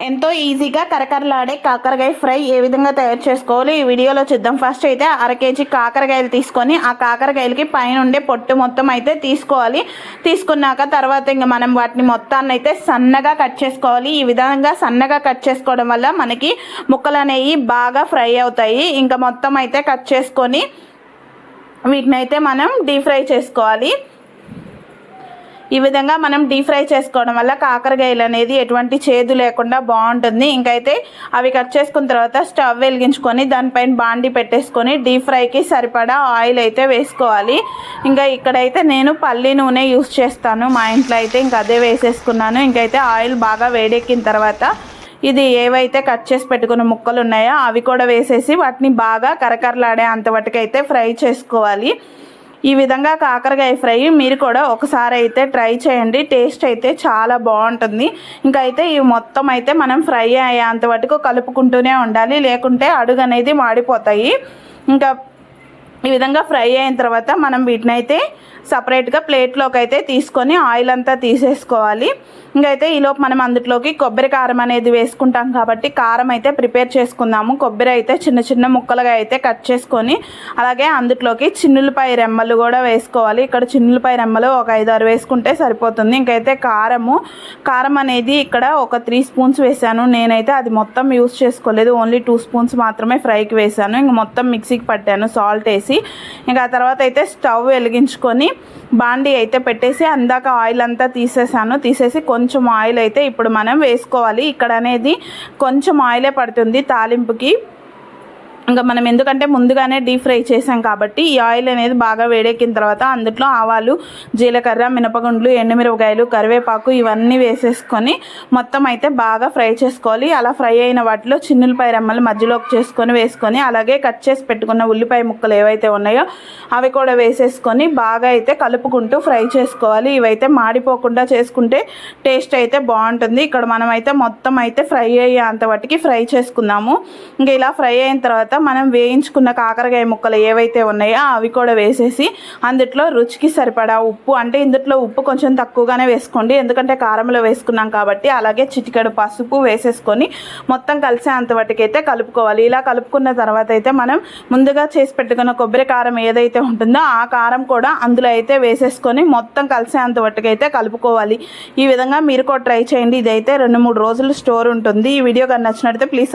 ఎంతో ఈజీగా కరకరలాడే కాకరకాయ ఫ్రై ఏ విధంగా తయారు చేసుకోవాలి ఈ వీడియోలో చూద్దాం. ఫస్ట్ అయితే అర కేజీ కాకరకాయలు తీసుకొని ఆ కాకరకాయలకి పైన ఉండే పొట్టు మొత్తం అయితే తీసుకోవాలి. తీసుకున్నాక తర్వాత ఇంకా మనం వాటిని మొత్తాన్ని అయితే సన్నగా కట్ చేసుకోవాలి. ఈ విధంగా సన్నగా కట్ చేసుకోవడం వల్ల మనకి ముక్కలు అనేవి బాగా ఫ్రై అవుతాయి. ఇంకా మొత్తం అయితే కట్ చేసుకొని వీటిని అయితే మనం డీప్ ఫ్రై చేసుకోవాలి. ఈ విధంగా మనం డీప్ ఫ్రై చేసుకోవడం వల్ల కాకరకాయలు అనేది ఎటువంటి చేదు లేకుండా బాగుంటుంది. ఇంకైతే అవి కట్ చేసుకున్న తర్వాత స్టవ్ వెలిగించుకొని దానిపైన బాండి పెట్టేసుకొని డీప్ ఫ్రైకి సరిపడా ఆయిల్ అయితే వేసుకోవాలి. ఇంకా ఇక్కడైతే నేను పల్లి నూనె యూస్ చేస్తాను. మా ఇంట్లో అయితే ఇంకా అదే వేసేసుకున్నాను. ఇంకైతే ఆయిల్ బాగా వేడెక్కిన తర్వాత ఇది ఏవైతే కట్ చేసి పెట్టుకున్న ముక్కలు ఉన్నాయో అవి కూడా వేసేసి వాటిని బాగా కరకరలాడే అంతవరకైతే ఫ్రై చేసుకోవాలి. ఈ విధంగా కాకరకాయ ఫ్రై మీరు కూడా ఒకసారి అయితే ట్రై చేయండి. టేస్ట్ అయితే చాలా బాగుంటుంది. ఇంకా అయితే ఇవి మొత్తం అయితే మనం ఫ్రై అయ్యేంత వరకు కలుపుకుంటూనే ఉండాలి. లేకుంటే అడుగు అనేది మాడిపోతాయి. ఇంకా ఈ విధంగా ఫ్రై అయిన తర్వాత మనం వీటిని అయితే సపరేట్గా ప్లేట్లోకి అయితే తీసుకొని ఆయిల్ అంతా తీసేసుకోవాలి. ఇంకైతే ఈలోపు మనం అందులోకి కొబ్బరి కారం అనేది వేసుకుంటాం కాబట్టి కారం అయితే ప్రిపేర్ చేసుకుందాము. కొబ్బరి అయితే చిన్న చిన్న ముక్కలుగా అయితే కట్ చేసుకొని అలాగే అందులోకి చిన్నులపై రెమ్మలు కూడా వేసుకోవాలి. ఇక్కడ చిన్నులపై రెమ్మలు ఒక ఐదు ఆరు వేసుకుంటే సరిపోతుంది. ఇంకైతే కారము కారం అనేది ఇక్కడ ఒక త్రీ స్పూన్స్ వేసాను. నేనైతే అది మొత్తం యూస్ చేసుకోలేదు. ఓన్లీ టూ స్పూన్స్ మాత్రమే ఫ్రైకి వేసాను. ఇంక మొత్తం మిక్సీకి పట్టాను. సాల్ట్ వేసి ఇంకా ఆ తర్వాత అయితే స్టవ్ వెలిగించుకొని బాండి అయితే పెట్టేసి అందాక ఆయిల్ అంతా తీసేసాను. తీసేసి కొంచెం ఆయిల్ అయితే ఇప్పుడు మనం వేసుకోవాలి. ఇక్కడ అనేది కొంచెం ఆయిలే పడుతుంది తాలింపుకి. ఇంకా మనం ఎందుకంటే ముందుగానే డీప్ ఫ్రై చేసాం కాబట్టి ఈ ఆయిల్ అనేది బాగా వేడెక్కిన తర్వాత అందులో ఆవాలు జీలకర్ర మినపగుండ్లు ఎండుమిరపకాయలు కరివేపాకు ఇవన్నీ వేసేసుకొని మొత్తం అయితే బాగా ఫ్రై చేసుకోవాలి. అలా ఫ్రై అయిన వాటిలో చిన్నులపాయ రెమ్మలు మధ్యలోకి చేసుకొని వేసుకొని అలాగే కట్ చేసి పెట్టుకున్న ఉల్లిపాయ ముక్కలు ఏవైతే ఉన్నాయో అవి కూడా వేసేసుకొని బాగా అయితే కలుపుకుంటూ ఫ్రై చేసుకోవాలి. ఇవైతే మాడిపోకుండా చేసుకుంటే టేస్ట్ అయితే బాగుంటుంది. ఇక్కడ మనం అయితే మొత్తం అయితే ఫ్రై అయ్యే అంత వాటికి ఫ్రై చేసుకుందాము ఇంకా ఇలా ఫ్రై అయిన తర్వాత మనం వేయించుకున్న కాకరకాయ ముక్కలు ఏవైతే ఉన్నాయో అవి కూడా వేసేసి అందుట్లో రుచికి సరిపడా ఉప్పు అంటే ఇందులో ఉప్పు కొంచెం తక్కువగానే వేసుకోండి. ఎందుకంటే కారంలో వేసుకున్నాం కాబట్టి అలాగే చిటికెడు పసుపు వేసేసుకొని మొత్తం కలిసే అంతవరకైతే కలుపుకోవాలి. ఇలా కలుపుకున్న తర్వాత అయితే మనం ముందుగా చేసి పెట్టుకున్న కొబ్బరి కారం ఏదైతే ఉంటుందో ఆ కారం కూడా అందులో అయితే వేసేసుకొని మొత్తం కలిసే అంతవరకైతే కలుపుకోవాలి. ఈ విధంగా మీరు కూడా ట్రై చేయండి. ఇదైతే రెండు మూడు రోజులు స్టోర్ ఉంటుంది. ఈ వీడియో కానీ నచ్చినట్లయితే ప్లీజ్